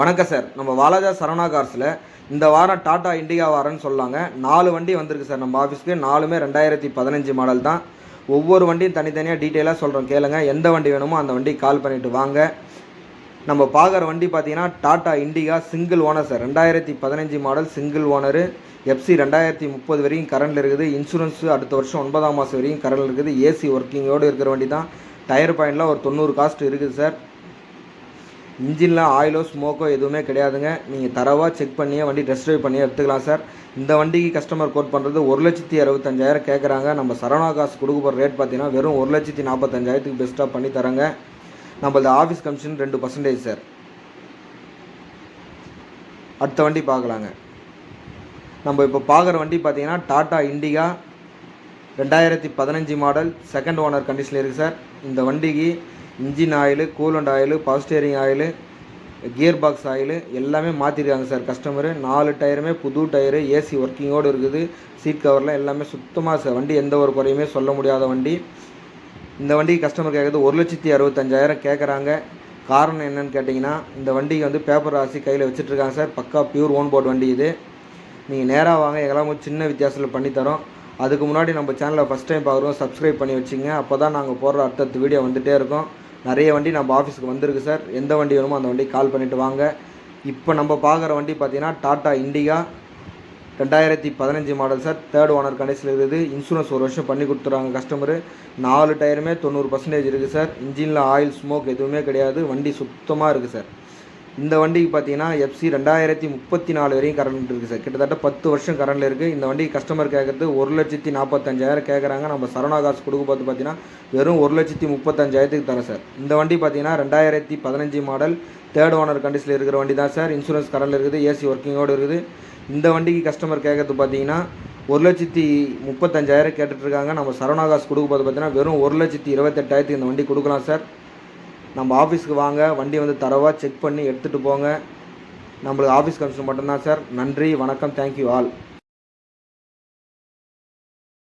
வணக்கம் சார். நம்ம வாலாஜா சரவணா கார்ஸில் இந்த வாரம் டாடா இண்டிகா வாரம்னு சொல்லாங்க. நாலு வண்டி வந்திருக்கு சார் நம்ம ஆஃபீஸ்க்கு. நாலுமே ரெண்டாயிரத்தி பதினஞ்சு மாடல் தான். ஒவ்வொரு வண்டியும் தனித்தனியாக டீட்டெயிலாக சொல்கிறோம் கேளுங்க எந்த வண்டி வேணுமோ அந்த வண்டிக்கு கால் பண்ணிவிட்டு வாங்க. நம்ம பார்க்குற வண்டி பார்த்தீங்கன்னா Tata Indica single owner sir. ரெண்டாயிரத்தி பதினஞ்சு மாடல் சிங்கிள் ஓனரு. எஃப்சி ரெண்டாயிரத்தி முப்பது வரைக்கும் கரண்டில் இருக்குது. இன்சூரன்ஸு அடுத்த வருஷம் ஒன்பதாம் மாதம் வரைக்கும் கரண்டில் இருக்குது. ஏசி ஒர்க்கிங்கோடு இருக்கிற வண்டி தான். டயர் பாயிண்டில் ஒரு தொண்ணூறு காஸ்ட் இருக்குது சார். இன்ஜின்லாம் ஆயிலோ ஸ்மோக்கோ எதுவுமே கிடையாதுங்க. நீங்கள் தரவாக செக் பண்ணியே வண்டி டெஸ்ட் ட்ரைவ் பண்ணியே எடுத்துக்கலாம் சார். இந்த வண்டிக்கு கஸ்டமர் கோட் பண்ணுறது ஒரு லட்சத்தி அறுபத்தஞ்சாயிரம் கேட்குறாங்க நம்ம சரவணா காசு கொடுக்க போகிற ரேட் பார்த்தீங்கன்னா வெறும் ஒரு லட்சத்தி நாற்பத்தஞ்சாயிரத்துக்கு பெஸ்ட்டாக பண்ணி தரங்க. நம்மளது ஆஃபீஸ் கமிஷன் ரெண்டு பர்சன்டேஜ் சார். அடுத்த வண்டி பார்க்கலாங்க. நம்ம இப்போ பார்க்குற வண்டி பார்த்தீங்கன்னா டாடா இண்டிகா ரெண்டாயிரத்தி பதினஞ்சு மாடல். செகண்ட் ஓனர் கண்டிஷனில் இருக்குது சார். இந்த வண்டிக்கு engine oil coolant oil power steering oil gear box oil எல்லாமே மாற்றிருக்காங்க சார் கஸ்டமரு நாலு டயருமே புது டயரு ஏசி ஒர்க்கிங்கோடு இருக்குது. சீட் கவர்லாம் எல்லாமே சுத்தமாக சார். வண்டி எந்த ஒரு குறையுமே சொல்ல முடியாத வண்டி. இந்த வண்டிக்கு கஸ்டமர் கேட்குறது ஒரு லட்சத்தி அறுபத்தஞ்சாயிரம் கேட்குறாங்க காரணம் என்னன்னு கேட்டிங்கன்னா இந்த வண்டிக்கு வந்து பேப்பர் ராசி கையில் வச்சுட்ருக்காங்க சார். பக்கா பியூர் ஓன் போர்ட் வண்டி இது. நீங்கள் நேராக வாங்க எங்களாம் சின்ன வித்தியாசத்தில் பண்ணித்தரோம் அதுக்கு முன்னாடி நம்ம சேனலை ஃபஸ்ட் டைம் பார்க்குறோம் சப்ஸ்கிரைப் பண்ணி வச்சுங்க அப்போ தான் நாங்கள் போடுற அடுத்தடுத்த வீடியோ வந்துகிட்டே இருக்கோம். நிறைய வண்டி நம்ம ஆஃபீஸுக்கு வந்திருக்கு சார். எந்த வண்டி வேணுமோ அந்த வண்டிக்கு கால் பண்ணிவிட்டு வாங்க. இப்போ நம்ம பார்க்குற வண்டி பார்த்தீங்கன்னா டாட்டா இண்டிகா ரெண்டாயிரத்தி பதினஞ்சு மாடல் சார். தேர்ட் ஓனர் கண்டிஷனில் இருக்குது. இன்சூரன்ஸ் ஒரு வருஷம் பண்ணி கொடுத்துறாங்க கஸ்டமரு நாலு டயருமே தொண்ணூறு பர்சன்டேஜ் இருக்குது சார். இன்ஜினில் ஆயில் ஸ்மோக் எதுவுமே கிடையாது. வண்டி சுத்தமாக இருக்குது சார். இந்த வண்டிக்கு பார்த்தீங்கன்னா எஃப்சி ரெண்டாயிரத்தி முப்பத்தி நாலு வரையும் கரண்ட் இருக்குது சார் கிட்டத்தட்ட பத்து வருஷம் கரண்டில் இருக்குது இந்த வண்டிக்கு கஸ்டமர் கேட்குறது ஒரு லட்சத்தி நாற்பத்தஞ்சாயிரம் கேட்குறாங்க நம்ம சரவணா காசு கொடுக்க பார்த்து பார்த்தீங்கன்னா வெறும் ஒரு லட்சத்தி முப்பத்தஞ்சாயிரத்துக்கு தரேன் சார் இந்த வண்டி பார்த்தீங்கன்னா ரெண்டாயிரத்தி பதினஞ்சு மாடல் தேர்ட் ஓனர் கண்டிஷனில் இருக்கிற வண்டி தான் சார் இன்சூரன்ஸ் கரண்டில் இருக்குது ஏசி ஒர்க்கிங்கோடு இருக்குது. இந்த வண்டிக்கு கஸ்டமர் கேட்கறது பார்த்தீங்கன்னா ஒரு லட்சத்தி முப்பத்தஞ்சாயிரம் கேட்டுட்ருக்காங்க நம்ம சரவணா காசு கொடுக்க போது பார்த்தீங்கன்னா வெறும் ஒரு லட்சத்தி இருபத்தெட்டாயிரத்துக்கு இந்த வண்டி கொடுக்கலாம் சார் நம்ம ஆஃபீஸ்க்கு வாங்க வண்டி வந்து தரவாக செக் பண்ணி எடுத்துகிட்டு போங்க. நம்மளுக்கு ஆஃபீஸ் கமிஷன் மட்டும்தான் சார் நன்றி வணக்கம். Thank you all